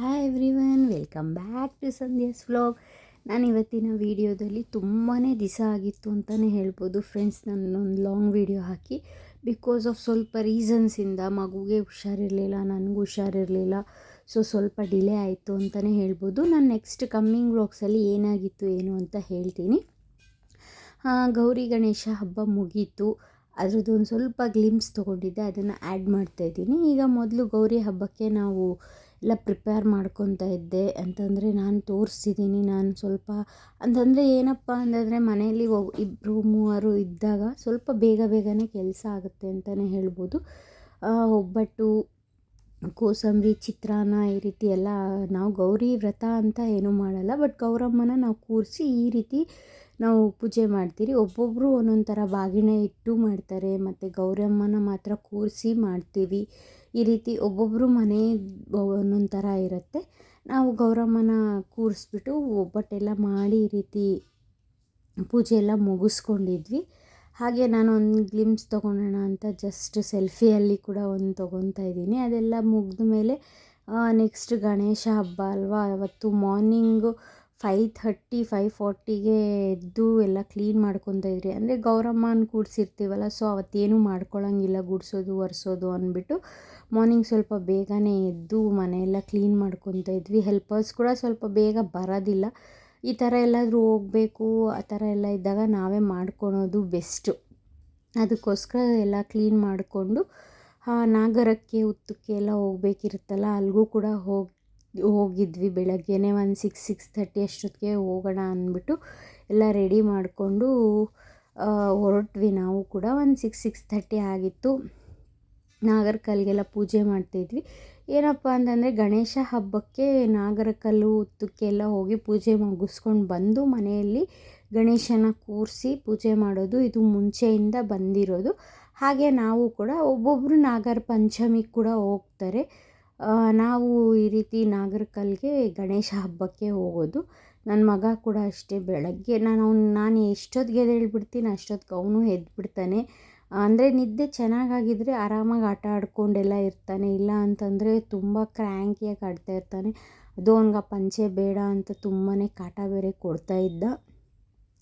Hi everyone welcome back to Sandhya's vlog ನಾನು ಇವತ್ತಿನ ವೀಡಿಯೋದಲ್ಲಿ ತುಂಬಾ ದಿವಸ ಆಗಿತ್ತು ಅಂತಲೇ ಹೇಳ್ಬೋದು. ಫ್ರೆಂಡ್ಸ್ ನಾನೊಂದು ಲಾಂಗ್ ವೀಡಿಯೋ ಹಾಕಿ. ಬಿಕಾಸ್ ಆಫ್ ಸ್ವಲ್ಪ ರೀಸನ್ಸಿಂದ ಮಗುಗೆ ಹುಷಾರಿರಲಿಲ್ಲ, ನನಗೂ ಹುಷಾರಿರಲಿಲ್ಲ. ಸೊ ಸ್ವಲ್ಪ ಡಿಲೇ ಆಯಿತು ಅಂತಲೇ ಹೇಳ್ಬೋದು. ನಾನು ನೆಕ್ಸ್ಟ್ ಕಮ್ಮಿಂಗ್ ವ್ಲಾಗ್ಸಲ್ಲಿ ಏನಾಗಿತ್ತು, ಏನು ಅಂತ ಹೇಳ್ತೀನಿ. ಗೌರಿ ಗಣೇಶ ಹಬ್ಬ ಮುಗೀತು. ಅದ್ರದ್ದು ಒಂದು ಸ್ವಲ್ಪ ಗ್ಲಿಮ್ಸ್ ತೊಗೊಂಡಿದ್ದೆ, ಅದನ್ನು ಆ್ಯಡ್ ಮಾಡ್ತಾಯಿದ್ದೀನಿ ಈಗ ಮೊದಲು ಗೌರಿ ಹಬ್ಬಕ್ಕೆ ನಾವು ಎಲ್ಲ ಪ್ರಿಪೇರ್ ಮಾಡ್ಕೊತಾ ಇದ್ದೆ ಅಂತಂದರೆ ನಾನು ತೋರಿಸಿದ್ದೀನಿ ನಾನು ಸ್ವಲ್ಪ ಅಂತಂದರೆ ಏನಪ್ಪ ಅಂತಂದರೆ ಮನೆಯಲ್ಲಿ ಒ ಇಬ್ಬರು ಮೂವರು ಇದ್ದಾಗ ಸ್ವಲ್ಪ ಬೇಗ ಬೇಗನೆ ಕೆಲಸ ಆಗುತ್ತೆ ಅಂತಲೇ ಹೇಳ್ಬೋದು. ಒಬ್ಬಟ್ಟು ಕೋಸಂಬರಿ, ಚಿತ್ರಾನ್ನ ಈ ರೀತಿ ಎಲ್ಲ ನಾವು ಗೌರಿ ವ್ರತ ಅಂತ ಏನೂ ಮಾಡಲ್ಲ, ಬಟ್ ಗೌರಮ್ಮನ ನಾವು ಕೂರಿಸಿ ಈ ರೀತಿ ನಾವು ಪೂಜೆ ಮಾಡ್ತೀರಿ. ಒಬ್ಬೊಬ್ಬರು ಒಂದೊಂದು ಥರ ಬಾಗಿನ ಇಟ್ಟು ಮಾಡ್ತಾರೆ, ಮತ್ತು ಗೌರಮ್ಮನ ಮಾತ್ರ ಕೂರಿಸಿ ಮಾಡ್ತೀವಿ. ಈ ರೀತಿ ಒಬ್ಬೊಬ್ಬರು ಮನೆ ಒಂದೊಂದು ಥರ ಇರುತ್ತೆ. ನಾವು ಗೌರಮ್ಮನ ಕೂರಿಸ್ಬಿಟ್ಟು ಒಬ್ಬಟ್ಟೆಲ್ಲ ಮಾಡಿ ಈ ರೀತಿ ಪೂಜೆ ಎಲ್ಲ ಮುಗಿಸ್ಕೊಂಡಿದ್ವಿ. ಹಾಗೆ ನಾನು ಒಂದು ಗ್ಲಿಮ್ಸ್ ತೊಗೊಳೋಣ ಅಂತ ಜಸ್ಟ್ ಸೆಲ್ಫಿಯಲ್ಲಿ ಕೂಡ ಒಂದು ತೊಗೊತಾ ಇದ್ದೀನಿ. ಅದೆಲ್ಲ ಮುಗಿದ ಮೇಲೆ ನೆಕ್ಸ್ಟ್ ಗಣೇಶ ಹಬ್ಬ ಅಲ್ವಾ, ಅವತ್ತು ಮಾರ್ನಿಂಗು ಫೈ ಥರ್ಟಿ ಫೈ ಫಾರ್ಟಿಗೆ ಎದ್ದು ಎಲ್ಲ ಕ್ಲೀನ್ ಮಾಡ್ಕೊತಾ ಇದ್ರಿ. ಅಂದರೆ ಗೌರಮ್ಮನ ಕೂಡಿಸಿರ್ತೀವಲ್ಲ, ಸೊ ಅವತ್ತೇನು ಮಾಡ್ಕೊಳ್ಳೋಂಗಿಲ್ಲ ಗುಡಿಸೋದು, ಒರೆಸೋದು ಅಂದ್ಬಿಟ್ಟು ಮಾರ್ನಿಂಗ್ ಸ್ವಲ್ಪ ಬೇಗನೆ ಎದ್ದು ಮನೆಯೆಲ್ಲ ಕ್ಲೀನ್ ಮಾಡ್ಕೊತಾ ಇದ್ವಿ. ಹೆಲ್ಪರ್ಸ್ ಕೂಡ ಸ್ವಲ್ಪ ಬೇಗ ಬರೋದಿಲ್ಲ. ಈ ಥರ ಎಲ್ಲಾದರೂ ಹೋಗಬೇಕು, ಆ ಥರ ಎಲ್ಲ ಇದ್ದಾಗ ನಾವೇ ಮಾಡ್ಕೊಳೋದು ಬೆಸ್ಟು ಅದಕ್ಕೋಸ್ಕರ ಎಲ್ಲ ಕ್ಲೀನ್ ಮಾಡಿಕೊಂಡು ನಾಗರಕ್ಕೆ, ಉತ್ತಕ್ಕೆ ಎಲ್ಲ ಹೋಗ್ಬೇಕಿರುತ್ತಲ್ಲ ಅಲ್ಲಿಗೂ ಕೂಡ ಹೋಗಿ ಹೋಗಿದ್ವಿ ಬೆಳಗ್ಗೆನೇ ಒಂದು ಸಿಕ್ಸ್ ಸಿಕ್ಸ್ ಥರ್ಟಿ ಅಷ್ಟೊತ್ತಿಗೆ ಹೋಗೋಣ ಅಂದ್ಬಿಟ್ಟು ಎಲ್ಲ ರೆಡಿ ಮಾಡಿಕೊಂಡು ಹೊರಟ್ವಿ ನಾವು ಕೂಡ. ಒಂದು ಸಿಕ್ಸ್ ಸಿಕ್ಸ್ ಥರ್ಟಿ ಆಗಿತ್ತು. ನಾಗರಕಲ್ಲಿಗೆಲ್ಲ ಪೂಜೆ ಮಾಡ್ತಾಯಿದ್ವಿ ಏನಪ್ಪ ಅಂತಂದರೆ ಗಣೇಶ ಹಬ್ಬಕ್ಕೆ ನಾಗರಕಲ್ಲು ಉತ್ತಕ್ಕೆಲ್ಲ ಹೋಗಿ ಪೂಜೆ ಮುಗಿಸ್ಕೊಂಡು ಬಂದು ಮನೆಯಲ್ಲಿ ಗಣೇಶನ ಕೂರಿಸಿ ಪೂಜೆ ಮಾಡೋದು ಇದು ಮುಂಚೆಯಿಂದ ಬಂದಿರೋದು. ಹಾಗೆ ನಾವು ಕೂಡ ಒಬ್ಬೊಬ್ಬರು ನಾಗರ ಪಂಚಮಿ ಕೂಡ ಹೋಗ್ತಾರೆ. ನಾವು ಈ ರೀತಿ ನಾಗರಕಲ್ಗೆ ಗಣೇಶ ಹಬ್ಬಕ್ಕೆ ಹೋಗೋದು. ನನ್ನ ಮಗ ಕೂಡ ಅಷ್ಟೇ ಬೆಳಗ್ಗೆ, ನಾನು ಅವ್ನು, ನಾನು ಎಷ್ಟೊತ್ತಿಗೆ ಎದ್ದೇಳ್ಬಿಡ್ತೀನಿ ಅಷ್ಟೊತ್ತಿಗೆ ಅವನು ಎದ್ಬಿಡ್ತಾನೆ ಅಂದರೆ ನಿದ್ದೆ ಚೆನ್ನಾಗಾಗಿದ್ದರೆ ಆರಾಮಾಗಿ ಆಟ ಆಡ್ಕೊಂಡೆಲ್ಲ ಇರ್ತಾನೆ. ಇಲ್ಲ ಅಂತಂದರೆ ತುಂಬ ಕ್ರ್ಯಾಂಕಿಯಾಗಿ ಆಡ್ತಾ ಇರ್ತಾನೆ. ಅದು ಅವ್ನಿಗೆ ಪಂಚೆ ಬೇಡ ಅಂತ ತುಂಬಾ ಕಾಟ ಬೇರೆ ಕೊಡ್ತಾ ಇದ್ದ.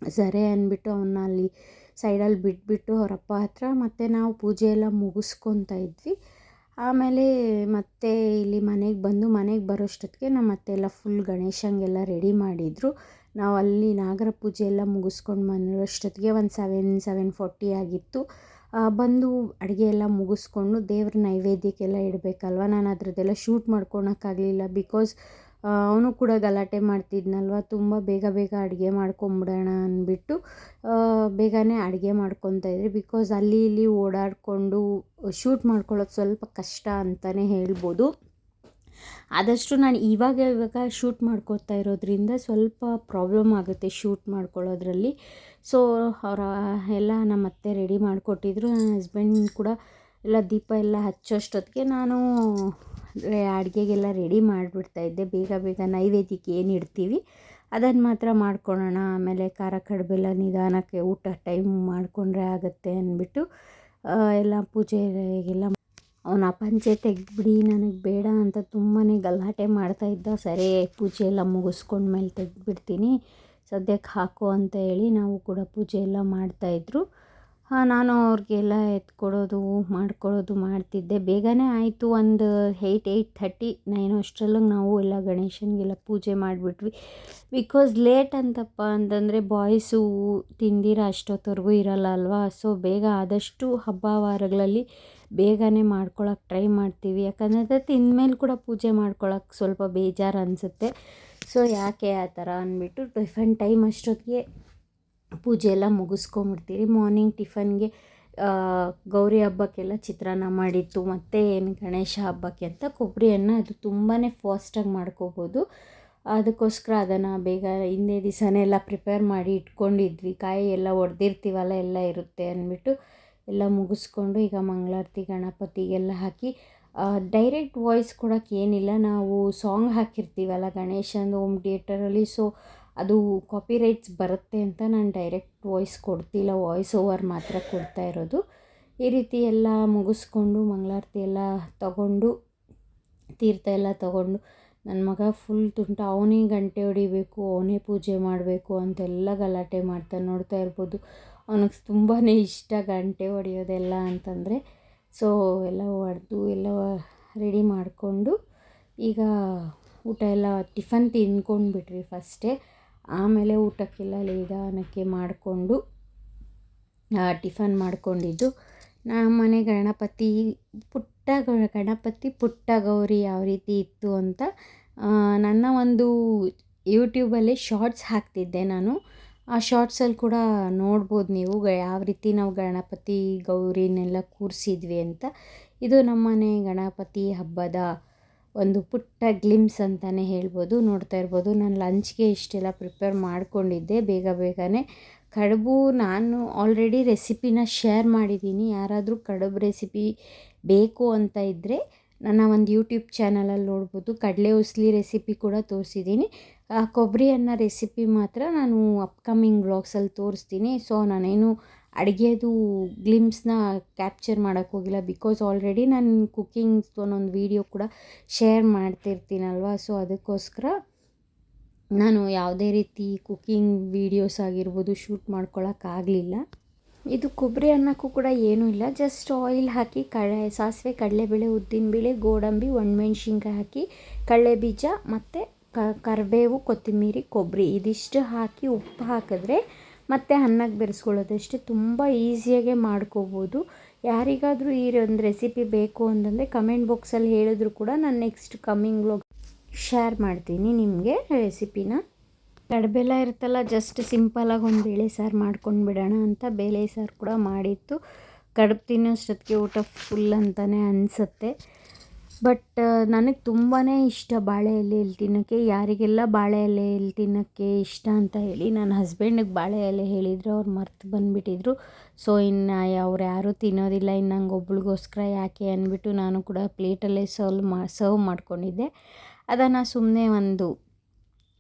ಸರಿ ಅಂದ್ಬಿಟ್ಟು ಅವನ್ನ ಅಲ್ಲಿ ಸೈಡಲ್ಲಿ ಬಿಟ್ಬಿಟ್ಟು ಅವರಪ್ಪ ಹತ್ರ ಮತ್ತು ನಾವು ಪೂಜೆ ಎಲ್ಲ ಮುಗಿಸ್ಕೊತಾ ಇದ್ವಿ. ಆಮೇಲೆ ಮತ್ತೆ ಇಲ್ಲಿ ಮನೆಗೆ ಬಂದು ಮನೆಗೆ ಬರೋಷ್ಟೊತ್ತಿಗೆ ನಮ್ಮ ಅತ್ತೆ ಎಲ್ಲ ಫುಲ್ ಗಣೇಶಂಗೆಲ್ಲ ರೆಡಿ ಮಾಡಿದರು. ನಾವು ಅಲ್ಲಿ ನಾಗರ ಪೂಜೆ ಎಲ್ಲ ಮುಗಿಸ್ಕೊಂಡು ಬರೋಷ್ಟೊತ್ತಿಗೆ ಒಂದು ಸೆವೆನ್ ಸೆವೆನ್ ಫೋರ್ಟಿ ಆಗಿತ್ತು. ಬಂದು ಅಡುಗೆ ಎಲ್ಲ ಮುಗಿಸ್ಕೊಂಡು ದೇವ್ರ ನೈವೇದ್ಯಕ್ಕೆಲ್ಲ ಇಡಬೇಕಲ್ವ? ನಾನು ಅದರದ್ದೆಲ್ಲ ಶೂಟ್ ಮಾಡ್ಕೊಳಕ್ಕಾಗಲಿಲ್ಲ ಬಿಕಾಸ್ ಅವನು ಕೂಡ ಗಲಾಟೆ ಮಾಡ್ತಿದ್ನಲ್ವ? ತುಂಬ ಬೇಗ ಬೇಗ ಅಡುಗೆ ಮಾಡ್ಕೊಂಬಿಡೋಣ ಅಂದ್ಬಿಟ್ಟು ಬೇಗನೆ ಅಡುಗೆ ಮಾಡ್ಕೊತಾ ಇದ್ರಿ. ಬಿಕಾಸ್ ಅಲ್ಲಿ ಇಲ್ಲಿ ಓಡಾಡಿಕೊಂಡು ಶೂಟ್ ಮಾಡ್ಕೊಳ್ಳೋದು ಸ್ವಲ್ಪ ಕಷ್ಟ ಅಂತಲೇ ಹೇಳ್ಬೋದು. ಆದಷ್ಟು ನಾನು ಇವಾಗ ಇವಾಗ ಶೂಟ್ ಮಾಡ್ಕೊತಾ ಇರೋದ್ರಿಂದ ಸ್ವಲ್ಪ ಪ್ರಾಬ್ಲಮ್ ಆಗುತ್ತೆ ಶೂಟ್ ಮಾಡ್ಕೊಳ್ಳೋದ್ರಲ್ಲಿ. ಸೊ ಅವರ ಎಲ್ಲ ನಮ್ಮ ಅತ್ತೆ ರೆಡಿ ಮಾಡಿಕೊಟ್ಟಿದ್ರು. ನನ್ನ ಹಸ್ಬೆಂಡ್ ಕೂಡ ಎಲ್ಲ ದೀಪ ಎಲ್ಲ ಹಚ್ಚೋಷ್ಟೊತ್ತಿಗೆ ನಾನು ಅಡುಗೆಗೆಲ್ಲ ರೆಡಿ ಮಾಡಿಬಿಡ್ತಾಯಿದ್ದೆ ಬೇಗ ಬೇಗ ನೈವೇದ್ಯಕ್ಕೆ ಏನು ಇಡ್ತೀವಿ ಅದನ್ನು ಮಾತ್ರ ಮಾಡ್ಕೊಳ್ಳೋಣ ಆಮೇಲೆ ಖಾರ ಕಡುಬೆಲ್ಲ ನಿಧಾನಕ್ಕೆ ಊಟ ಟೈಮ್ ಮಾಡಿಕೊಂಡ್ರೆ ಆಗುತ್ತೆ ಅಂದ್ಬಿಟ್ಟು ಎಲ್ಲ ಪೂಜೆಗೆಲ್ಲ ಅವನ ಪಂಚೆ ತೆಗೆದ್ಬಿಡಿ, ನನಗೆ ಬೇಡ ಅಂತ ತುಂಬಾ ಗಲಾಟೆ ಮಾಡ್ತಾಯಿದ್ದ ಸರಿ, ಪೂಜೆ ಎಲ್ಲ ಮುಗಿಸ್ಕೊಂಡ್ಮೇಲೆ ತೆಗೆದ್ಬಿಡ್ತೀನಿ. ಸದ್ಯಕ್ಕೆ ಹಾಕು ಅಂತ ಹೇಳಿ ನಾವು ಕೂಡ ಪೂಜೆ ಎಲ್ಲ ಮಾಡ್ತಾಯಿದ್ರು ನಾನು ಅವ್ರಿಗೆಲ್ಲ ಎತ್ಕೊಡೋದು ಮಾಡ್ಕೊಳ್ಳೋದು ಮಾಡ್ತಿದ್ದೆ. ಬೇಗನೆ ಆಯಿತು. ಒಂದು ಏಯ್ಟ್ ಏಯ್ಟ್ ಥರ್ಟಿ ನೈನ್ ಅಷ್ಟರಲ್ಲೂ ನಾವು ಎಲ್ಲ ಗಣೇಶನಿಗೆಲ್ಲ ಪೂಜೆ ಮಾಡಿಬಿಟ್ವಿ. ಬಿಕಾಸ್ ಲೇಟ್ ಅಂತಪ್ಪ ಅಂತಂದರೆ ಬಾಯ್ಸು ತಿಂದಿರ ಅಷ್ಟೊತ್ತವರೆಗೂ ಇರಲ್ಲ ಅಲ್ವಾ? ಸೊ ಬೇಗ ಆದಷ್ಟು ಹಬ್ಬ ವಾರಗಳಲ್ಲಿ ಬೇಗನೆ ಮಾಡ್ಕೊಳಕ್ಕೆ ಟ್ರೈ ಮಾಡ್ತೀವಿ. ಯಾಕಂದರೆ ತಿಂದಮೇಲೆ ಕೂಡ ಪೂಜೆ ಮಾಡ್ಕೊಳಕ್ಕೆ ಸ್ವಲ್ಪ ಬೇಜಾರು ಅನಿಸುತ್ತೆ. ಸೊ ಯಾಕೆ ಆ ಥರ ಅಂದ್ಬಿಟ್ಟು ಟಿಫನ್ ಟೈಮ್ ಅಷ್ಟೊತ್ತಿಗೆ ಪೂಜೆ ಎಲ್ಲ ಮುಗಿಸ್ಕೊಂಬಿಡ್ತೀರಿ ಮಾರ್ನಿಂಗ್ ಟಿಫನ್ಗೆ ಗೌರಿ ಹಬ್ಬಕ್ಕೆಲ್ಲ ಚಿತ್ರಾನ್ನ ಮಾಡಿತ್ತು, ಮತ್ತು ಏನು ಗಣೇಶ ಹಬ್ಬಕ್ಕೆ ಅಂತ ಕೊಬ್ಬರಿಯನ್ನ ಅದು ತುಂಬಾ ಫಾಸ್ಟಾಗಿ ಮಾಡ್ಕೋಬೋದು. ಅದಕ್ಕೋಸ್ಕರ ಅದನ್ನು ಬೇಗ ಹಿಂದೆ ದಿವಸನೇ ಎಲ್ಲ ಪ್ರಿಪೇರ್ ಮಾಡಿ ಇಟ್ಕೊಂಡಿದ್ವಿ. ಕಾಯಿ ಎಲ್ಲ ಒಡೆದಿರ್ತೀವಲ್ಲ, ಎಲ್ಲ ಇರುತ್ತೆ ಅಂದ್ಬಿಟ್ಟು ಎಲ್ಲ ಮುಗಿಸ್ಕೊಂಡು ಈಗ ಮಂಗಳಾರತಿ, ಗಣಪತಿಗೆಲ್ಲ ಹಾಕಿ ಡೈರೆಕ್ಟ್ ವಾಯ್ಸ್ ಕೊಡೋಕ್ಕೆ ಏನಿಲ್ಲ. ನಾವು ಸಾಂಗ್ ಹಾಕಿರ್ತೀವಲ್ಲ ಗಣೇಶಂದು ಹೋಮ್ ಥಿಯೇಟರಲ್ಲಿ ಸೊ ಅದು ಕಾಪಿರೈಟ್ಸ್ ಬರುತ್ತೆ ಅಂತ ನಾನು ಡೈರೆಕ್ಟ್ ವಾಯ್ಸ್ ಕೊಡ್ತಿಲ್ಲ ವಾಯ್ಸ್ ಓವರ್ ಮಾತ್ರ ಕೊಡ್ತಾ ಇರೋದು. ಈ ರೀತಿ ಎಲ್ಲ ಮುಗಿಸ್ಕೊಂಡು ಮಂಗಳಾರತಿ ಎಲ್ಲ ತಗೊಂಡು, ತೀರ್ಥ ಎಲ್ಲ ತಗೊಂಡು ನನ್ನ ಮಗ ಫುಲ್ ತುಂಟ ಅವನೇ ಗಂಟೆ ಹೊಡಿಬೇಕು, ಅವನೇ ಪೂಜೆ ಮಾಡಬೇಕು ಅಂತೆಲ್ಲ ಗಲಾಟೆ ಮಾಡ್ತಾ ನೋಡ್ತಾ ಇರ್ಬೋದು. ಅವನಿಗೆ ತುಂಬಾ ಇಷ್ಟ ಗಂಟೆ ಹೊಡೆಯೋದೆಲ್ಲ ಅಂತಂದರೆ. ಸೊ ಎಲ್ಲ ಹೊಡೆದು ಎಲ್ಲ ರೆಡಿ ಮಾಡಿಕೊಂಡು ಈಗ ಊಟ ಎಲ್ಲ ಟಿಫನ್ ತಿನ್ಕೊಂಡ್ಬಿಟ್ರಿ ಫಸ್ಟೇ ಆಮೇಲೆ ಊಟಕ್ಕೆಲ್ಲ ನಿಧಾನಕ್ಕೆ ಮಾಡಿಕೊಂಡು ಟಿಫನ್ ಮಾಡಿಕೊಂಡಿದ್ದು. ನಮ್ಮ ಮನೆ ಗಣಪತಿ ಪುಟ್ಟ ಗಣಪತಿ ಪುಟ್ಟ ಗೌರಿ ಯಾವ ರೀತಿ ಇತ್ತು ಅಂತ ನನ್ನ ಒಂದು ಯೂಟ್ಯೂಬಲ್ಲಿ ಶಾರ್ಟ್ಸ್ ಹಾಕ್ತಿದ್ದೆ ನಾನು. ಆ ಶಾರ್ಟ್ಸಲ್ಲಿ ಕೂಡ ನೋಡ್ಬೋದು ನೀವು ಯಾವ ರೀತಿ ನಾವು ಗಣಪತಿ ಗೌರಿನೆಲ್ಲ ಕೂರಿಸಿದ್ವಿ ಅಂತ. ಇದು ನಮ್ಮನೆ ಗಣಪತಿ ಹಬ್ಬದ ಒಂದು ಪುಟ್ಟ ಗ್ಲಿಮ್ಸ್ ಅಂತಲೇ ಹೇಳ್ಬೋದು, ನೋಡ್ತಾ ಇರ್ಬೋದು. ನಾನು ಲಂಚ್ಗೆ ಇಷ್ಟೆಲ್ಲ ಪ್ರಿಪೇರ್ ಮಾಡಿಕೊಂಡಿದ್ದೆ, ಬೇಗ ಬೇಗನೆ. ಕಡುಬು ನಾನು ಆಲ್ರೆಡಿ ರೆಸಿಪಿನ ಶೇರ್ ಮಾಡಿದ್ದೀನಿ. ಯಾರಾದರೂ ಕಡುಬು ರೆಸಿಪಿ ಬೇಕು ಅಂತ ಇದ್ದರೆ ನನ್ನ ಒಂದು ಯೂಟ್ಯೂಬ್ ಚಾನಲಲ್ಲಿ ನೋಡ್ಬೋದು. ಕಡಲೆ ಉಸ್ಲಿ ರೆಸಿಪಿ ಕೂಡ ತೋರಿಸಿದ್ದೀನಿ. ಕೊಬ್ಬರಿ ಅನ್ನ ರೆಸಿಪಿ ಮಾತ್ರ ನಾನು ಅಪ್ಕಮಿಂಗ್ ಬ್ಲಾಗ್ಸಲ್ಲಿ ತೋರಿಸ್ತೀನಿ. ಸೊ ನಾನೇನು ಅಡುಗೆದು ಗ್ಲಿಮ್ಸ್ನ ಕ್ಯಾಪ್ಚರ್ ಮಾಡೋಕ್ಕೆ ಹೋಗಿಲ್ಲ ಬಿಕಾಸ್ ಆಲ್ರೆಡಿ ನಾನು ಕುಕ್ಕಿಂಗ್ಸ್ದು ಒಂದೊಂದು ವೀಡಿಯೋ ಕೂಡ ಶೇರ್ ಮಾಡ್ತಿರ್ತೀನಲ್ವ? ಸೊ ಅದಕ್ಕೋಸ್ಕರ ನಾನು ಯಾವುದೇ ರೀತಿ ಕುಕ್ಕಿಂಗ್ ವೀಡಿಯೋಸ್ ಆಗಿರ್ಬೋದು ಶೂಟ್ ಮಾಡ್ಕೊಳಕ್ಕಾಗಲಿಲ್ಲ ಇದು ಕೊಬ್ಬರಿ ಅನ್ನಕ್ಕೂ ಕೂಡ ಏನೂ ಇಲ್ಲ. ಜಸ್ಟ್ ಆಯಿಲ್ ಹಾಕಿ ಕಳೆ, ಸಾಸಿವೆ, ಕಡಲೆಬೇಳೆ ಉದ್ದಿನಬೇಳೆ ಗೋಡಂಬಿ, ಒಣಮೆಣ್ಸಿನ್ಕಾಯಿ ಹಾಕಿ ಕಡಲೆ ಬೀಜ ಮತ್ತು ಕರಿಬೇವು ಕೊತ್ತಂಬರಿ ಕೊಬ್ಬರಿ. ಇದಿಷ್ಟು ಹಾಕಿ ಉಪ್ಪು ಹಾಕಿದ್ರೆ ಮತ್ತು ಅನ್ನಕ್ಕೆ ಬೆರೆಸ್ಕೊಳ್ಳೋದಷ್ಟೇ ತುಂಬ ಈಸಿಯಾಗೆ ಮಾಡ್ಕೋಬೋದು. ಯಾರಿಗಾದರೂ ಈ ಒಂದು ರೆಸಿಪಿ ಬೇಕು ಅಂತಂದರೆ ಕಮೆಂಟ್ ಬಾಕ್ಸಲ್ಲಿ ಹೇಳಿದ್ರು ಕೂಡ ನಾನು ನೆಕ್ಸ್ಟ್ ಕಮ್ಮಿಂಗ್ ವ್ಲಾಗ್ ಶೇರ್ ಮಾಡ್ತೀನಿ ನಿಮಗೆ ರೆಸಿಪಿನ ಕಡಬೆಲ್ಲ ಇರುತ್ತಲ್ಲ ಜಸ್ಟ್ ಸಿಂಪಲಾಗಿ ಒಂದು ಬೇಳೆ ಸಾರು ಮಾಡ್ಕೊಂಡು ಬಿಡೋಣ ಅಂತ ಬೇಳೆ ಸಾರು ಕೂಡ ಮಾಡಿತ್ತು. ಕಡುಬು ತಿನ್ನೋಷ್ಟೊತ್ತಿಗೆ ಊಟ ಫುಲ್ ಅಂತಲೇ ಅನಿಸುತ್ತೆ. ಬಟ್ ನನಗೆ ತುಂಬಾ ಇಷ್ಟ ಬಾಳೆ ಎಲೆಯಲ್ಲಿ ತಿನ್ನೋಕ್ಕೆ. ಯಾರಿಗೆಲ್ಲ ಬಾಳೆ ಎಲೆಯಲ್ಲಿ ತಿನ್ನೋಕ್ಕೆ ಇಷ್ಟ ಅಂತ ಹೇಳಿ ನನ್ನ ಹಸ್ಬೆಂಡಿಗೆ ಬಾಳೆ ಎಲೆ ಹೇಳಿದರೆ, ಅವ್ರು ಮರ್ತು ಬಂದುಬಿಟ್ಟಿದ್ರು. ಸೊ ಇನ್ನು ಅವ್ರು ಯಾರೂ ತಿನ್ನೋದಿಲ್ಲ ಇನ್ನು ನಂಗೆ ಒಬ್ಳಿಗೋಸ್ಕರ ಯಾಕೆ ಅಂದ್ಬಿಟ್ಟು ನಾನು ಕೂಡ ಪ್ಲೇಟಲ್ಲೇ ಸರ್ವ್ ಮಾ ಸರ್ವ್ ಮಾಡ್ಕೊಂಡಿದ್ದೆ. ಅದನ್ನು ಸುಮ್ಮನೆ ಒಂದು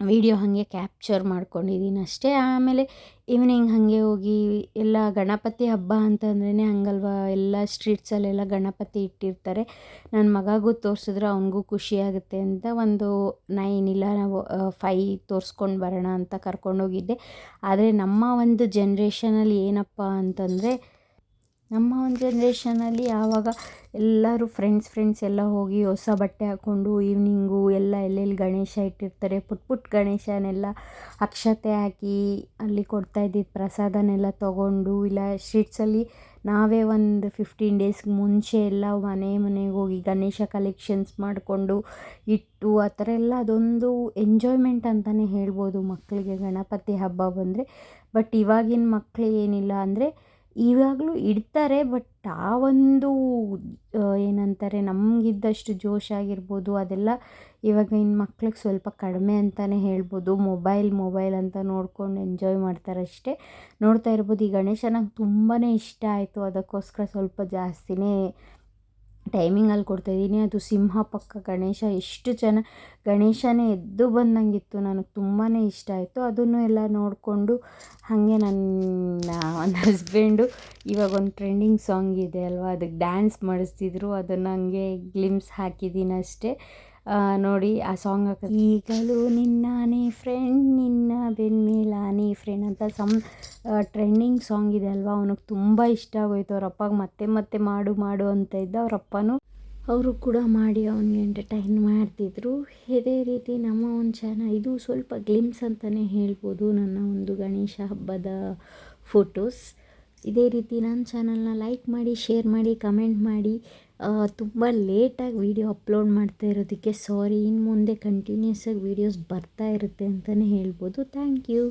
ವಿಡಿಯೋ ಹಾಗೆ ಕ್ಯಾಪ್ಚರ್ ಮಾಡ್ಕೊಂಡಿದ್ದೀನಿ ಅಷ್ಟೇ. ಆಮೇಲೆ ಈವ್ನಿಂಗ್ ಹಾಗೆ ಹೋಗಿ ಎಲ್ಲ ಗಣಪತಿ ಹಬ್ಬ ಅಂತಂದ್ರೇ ಹಾಗಲ್ವಾ? ಎಲ್ಲ ಸ್ಟ್ರೀಟ್ಸಲ್ಲೆಲ್ಲ ಗಣಪತಿ ಇಟ್ಟಿರ್ತಾರೆ. ನನ್ನ ಮಗಗೂ ತೋರಿಸಿದ್ರೆ ಅವನಿಗೂ ಖುಷಿಯಾಗುತ್ತೆ ಅಂತ ಒಂದು ನೈನ್ ಇಲ್ಲ ನಾವು ಫೈ ತೋರಿಸ್ಕೊಂಡು ಬರೋಣ ಅಂತ ಕರ್ಕೊಂಡೋಗಿದ್ದೆ. ಆದರೆ ನಮ್ಮ ಒಂದು ಜನ್ರೇಷನಲ್ಲಿ ಏನಪ್ಪ ಅಂತಂದರೆ ನಮ್ಮ ಒಂದು ಜನ್ರೇಷನಲ್ಲಿ ಆವಾಗ ಎಲ್ಲರೂ ಫ್ರೆಂಡ್ಸ್ ಫ್ರೆಂಡ್ಸ್ ಎಲ್ಲ ಹೋಗಿ ಹೊಸ ಬಟ್ಟೆ ಹಾಕ್ಕೊಂಡು ಈವ್ನಿಂಗು ಎಲ್ಲ ಎಲ್ಲೆಲ್ಲಿ ಗಣೇಶ ಇಟ್ಟಿರ್ತಾರೆ ಪುಟ್ಟ ಪುಟ್ಟ ಗಣೇಶನೆಲ್ಲ ಅಕ್ಷತೆ ಹಾಕಿ ಅಲ್ಲಿ ಕೊಡ್ತಾ ಇದ್ದಿದ್ದು ಪ್ರಸಾದನೆಲ್ಲ ತೊಗೊಂಡು, ಇಲ್ಲ ಸ್ಟ್ರೀಟ್ಸಲ್ಲಿ ನಾವೇ ಒಂದು ಫಿಫ್ಟೀನ್ ಡೇಸ್ಗೆ ಮುಂಚೆ ಎಲ್ಲ ಮನೆ ಮನೆಗೆ ಹೋಗಿ ಗಣೇಶ ಕಲೆಕ್ಷನ್ಸ್ ಮಾಡಿಕೊಂಡು ಇಟ್ಟು ಆ ಥರ ಎಲ್ಲ ಅದೊಂದು ಎಂಜಾಯ್ಮೆಂಟ್ ಅಂತಲೇ ಹೇಳ್ಬೋದು ಮಕ್ಕಳಿಗೆ. ಗಣಪತಿ ಹಬ್ಬ ಬಂದರೆ. ಬಟ್ ಇವಾಗಿನ ಮಕ್ಕಳು ಏನಿಲ್ಲ ಅಂದರೆ ಇವಾಗಲೂ ಇಡ್ತಾರೆ, ಬಟ್ ಆ ಒಂದು ಏನಂತಾರೆ, ನಮಗಿದ್ದಷ್ಟು ಜೋಶ್ ಆಗಿರ್ಬೋದು, ಅದೆಲ್ಲ ಇವಾಗಿನ ಮಕ್ಳಿಗೆ ಸ್ವಲ್ಪ ಕಡಿಮೆ ಅಂತಲೇ ಹೇಳ್ಬೋದು. ಮೊಬೈಲ್ ಮೊಬೈಲ್ ಅಂತ ನೋಡ್ಕೊಂಡು ಎಂಜಾಯ್ ಮಾಡ್ತಾರಷ್ಟೇ ನೋಡ್ತಾ ಇರ್ಬೋದು, ಈ ಗಣೇಶ ನಂಗೆ ತುಂಬಾ ಇಷ್ಟ ಆಯಿತು. ಅದಕ್ಕೋಸ್ಕರ ಸ್ವಲ್ಪ ಜಾಸ್ತಿನೇ ಟೈಮಿಂಗಲ್ಲಿ ಕೊಡ್ತಾಯಿದ್ದೀನಿ. ಅದು ಸಿಂಹ ಪಕ್ಕ ಗಣೇಶ. ಎಷ್ಟು ಜನ ಗಣೇಶನೇ ಎದ್ದು ಬಂದಂಗಿತ್ತು. ನನಗೆ ತುಂಬಾ ಇಷ್ಟ ಆಯಿತು. ಅದನ್ನು ಎಲ್ಲ ನೋಡಿಕೊಂಡು ಹಾಗೆ ನನ್ನ ಒಂದು ಹಸ್ಬೆಂಡು ಇವಾಗ ಒಂದು ಟ್ರೆಂಡಿಂಗ್ ಸಾಂಗ್ ಇದೆ ಅಲ್ವಾ? ಅದಕ್ಕೆ ಡ್ಯಾನ್ಸ್ ಮಾಡಿಸ್ತಿದ್ರು. ಅದನ್ನು ಹಂಗೆ ಗ್ಲಿಮ್ಸ್ ಹಾಕಿದ್ದೀನಿ ಅಷ್ಟೇ. ನೋಡಿ ಆ ಸಾಂಗ್ ಹಾಕ ಈಗಲೂ ನಿನ್ನಾನೇ ಫ್ರೆಂಡ್ ನಿನ್ನ ಬೆನ್ಮೇಲಾನೇ ಫ್ರೆಂಡ್ ಅಂತ ಸಮ್ ಟ್ರೆಂಡಿಂಗ್ ಸಾಂಗ್ ಇದೆ ಅಲ್ವಾ? ಅವನಿಗೆ ತುಂಬ ಇಷ್ಟ ಆಗೋಯ್ತು. ಅವ್ರ ಅಪ್ಪಗೆ ಮತ್ತೆ ಮತ್ತೆ ಮಾಡು ಮಾಡು ಅಂತ ಇದ್ದ ಅವ್ರ ಅವರು ಕೂಡ ಮಾಡಿ ಅವನಿಗೆ ಎಂಟರ್ಟೈನ್ ಮಾಡ್ತಿದ್ರು. ಇದೇ ರೀತಿ ನಮ್ಮ ಒಂದು ಚಾನಲ್ ಇದು ಸ್ವಲ್ಪ ಗ್ಲಿಮ್ಸ್ ಅಂತಲೇ ಹೇಳ್ಬೋದು ನನ್ನ ಒಂದು ಗಣೇಶ ಹಬ್ಬದ ಫೋಟೋಸ್ ಇದೇ ರೀತಿ ನನ್ನ ಚಾನಲ್ನ ಲೈಕ್ ಮಾಡಿ ಶೇರ್ ಮಾಡಿ ಕಮೆಂಟ್ ಮಾಡಿ. ತುಂಬ ಲೇಟಾಗಿ ವೀಡಿಯೋ ಅಪ್ಲೋಡ್ ಮಾಡ್ತಾ ಇರೋದಕ್ಕೆ ಸಾರಿ ಇನ್ನು ಮುಂದೆ ಕಂಟಿನ್ಯೂಸಾಗಿ ವೀಡಿಯೋಸ್ ಬರ್ತಾ ಇರುತ್ತೆ ಅಂತಲೇ ಹೇಳ್ಬೋದು. Thank you